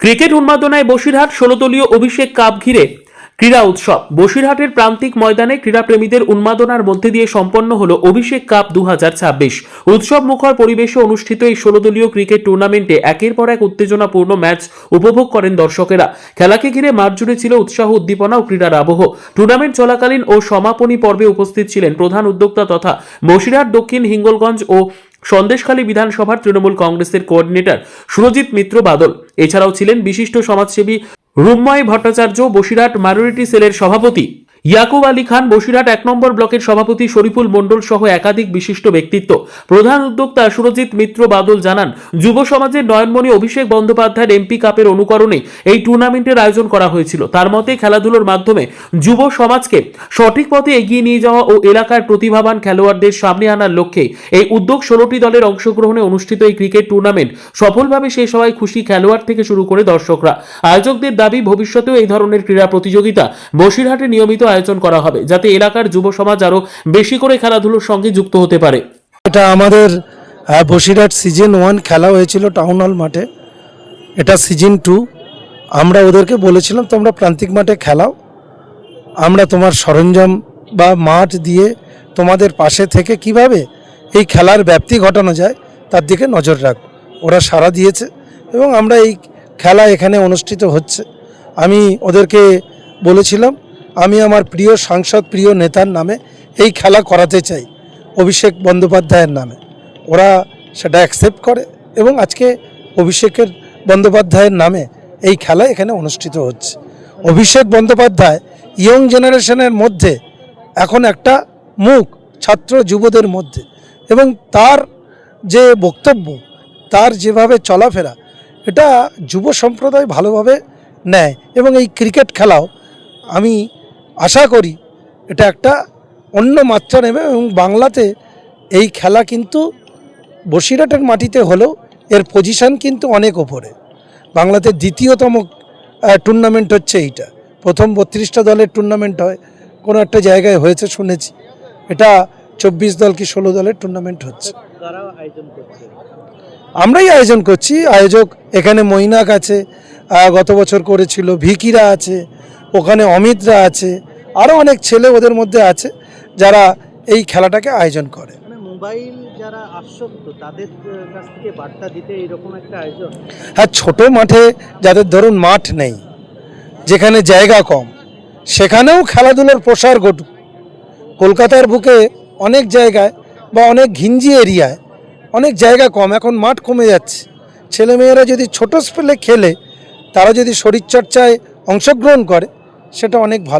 Cricket উন্মাদনায় বসিরহাট ষোলদলীয় Abhishek cup ঘিরে ক্রীড়া উৎসব। বসিরহাটের প্রান্তিক ময়দানে ক্রীড়াপ্রেমীদের উন্মাদনার মধ্যে দিয়ে সম্পন্ন হল অভিষেক কাপ দু উৎসব মুখর পরিবেশে অনুষ্ঠিত এই ষোলদলীয় ক্রিকেট টুর্নামেন্টে একের পর এক উত্তেজনাপূর্ণ ম্যাচ উপভোগ করেন দর্শকেরা। খেলাকে ঘিরে মাঠ জুড়ে ছিল উৎসাহ, উদ্দীপনা ও ক্রীড়ার আবহ। টুর্নামেন্ট চলাকালীন ও সমাপনী পর্বে উপস্থিত ছিলেন প্রধান উদ্যোক্তা তথা বসিরহাট, দক্ষিণ হিঙ্গলগঞ্জ ও সন্দেশখালী বিধানসভার তৃণমূল কংগ্রেসের কোঅর্ডিনেটর সুরজিৎ মিত্র বাদল। এছাড়াও ছিলেন বিশিষ্ট সমাজসেবী রুম্ময় ভট্টাচার্য বসিরাট মাইনরিটি সেলের সভাপতি। ইয়াকুব আলী খান বসিরহাট এক নম্বর ব্লকের সভাপতি শরীফুল মণ্ডল সহ একাধিক বিশিষ্ট ব্যক্তিত্ব। প্রধান উদ্যোক্তা সুরজিৎ মিত্র বাদল জানান, যুব সমাজের নয়নমণি অভিষেক বন্দ্যোপাধ্যায়ের এমপি কাপের অনুকরণে এই টুর্নামেন্টের আয়োজন করা হয়েছিল। তার মতে, খেলাধুলোর মাধ্যমে যুব সমাজকে সঠিক পথে এগিয়ে নিয়ে যাওয়া ও এলাকার প্রতিভাবান খেলোয়াড়দের সামনে আনার লক্ষ্যে এই উদ্যোগ ষোলোটি দলের অংশগ্রহণে অনুষ্ঠিত এই ক্রিকেট টুর্নামেন্ট সফলভাবে শেষ হওয়ায় খুশি খেলোয়াড় থেকে শুরু করে দর্শকরা। আয়োজকদের দাবি, ভবিষ্যতেও এই ধরনের ক্রীড়া প্রতিযোগিতা বসিরহাটে নিয়মিত আয়োজন করা হবে, যাতে এলাকার যুব সমাজ আরও বেশি করে খেলাধুলোর সঙ্গে যুক্ত হতে পারে। এটা আমাদের বসিরহাট সিজন ওয়ান খেলা হয়েছিল টাউন হল মাঠে। এটা সিজন টু। আমরা ওদেরকে বলেছিলাম, তোমরা প্রান্তিক মাঠে খেলাও। আমরা তোমার সরঞ্জাম বা মাঠ দিয়ে তোমাদের পাশে থেকে কীভাবে এই খেলার ব্যাপ্তি ঘটানো যায়, তার দিকে নজর রাখ। ওরা সাড়া দিয়েছে এবং আমরা এই খেলা এখানে অনুষ্ঠিত হচ্ছে। আমি ওদেরকে বলেছিলাম আমি আমার প্রিয় সাংসদ, প্রিয় নেতার নামে এই খেলা করাতে চাই, অভিষেক বন্দ্যোপাধ্যায়ের নামে। ওরা সেটা অ্যাকসেপ্ট করে এবং আজকে অভিষেকের বন্দ্যোপাধ্যায়ের নামে এই খেলা এখানে অনুষ্ঠিত হচ্ছে। অভিষেক বন্দ্যোপাধ্যায় ইয়ং জেনারেশনের মধ্যে এখন একটা মুখ ছাত্র যুবদের মধ্যে এবং তার যে বক্তব্য, তার যেভাবে চলাফেরা, এটা যুব সম্প্রদায় ভালোভাবে নেয় এবং এই ক্রিকেট খেলাও আমি আশা করি এটা একটা অন্য মাত্রা নেবে এবং বাংলাতে এই খেলা কিন্তু বসিরহাটের মাটিতে হলেও এর পজিশন কিন্তু অনেক ওপরে। বাংলাতে দ্বিতীয়তম টুর্নামেন্ট হচ্ছে এইটা। প্রথম বত্রিশটা দলের টুর্নামেন্ট হয়। কোনো একটা জায়গায় হয়েছে শুনেছি। এটা চব্বিশ দল কি ষোলো দলের টুর্নামেন্ট হচ্ছে। আমরাই আয়োজন করছি। আয়োজক এখানে মৈনাক আছে গত বছর করেছিল, ভিকিরা আছে, ওখানে অমিতরা আছে আরও অনেক ছেলে ওদের মধ্যে আছে যারা এই খেলাটাকে আয়োজন করে। মানে মোবাইল যারা আসক্ত তাদের কাছ থেকে বার্তা দিতে এরকম একটা আয়োজন? হ্যাঁ ছোট মাঠে যাদের ধরুন মাঠ নেই যেখানে জায়গা কম সেখানেও খেলাধুলার প্রসার ঘটুক। কলকাতার বুকে অনেক জায়গায় বা অনেক ঘিঞ্জি এরিয়ায় অনেক জায়গা কম এখন মাঠ কমে যাচ্ছে। ছেলেমেয়েরা যদি ছোট স্পেলে খেলে তারা যদি শরীরচর্চায় অংশগ্রহণ করে সেটা অনেক ভালো।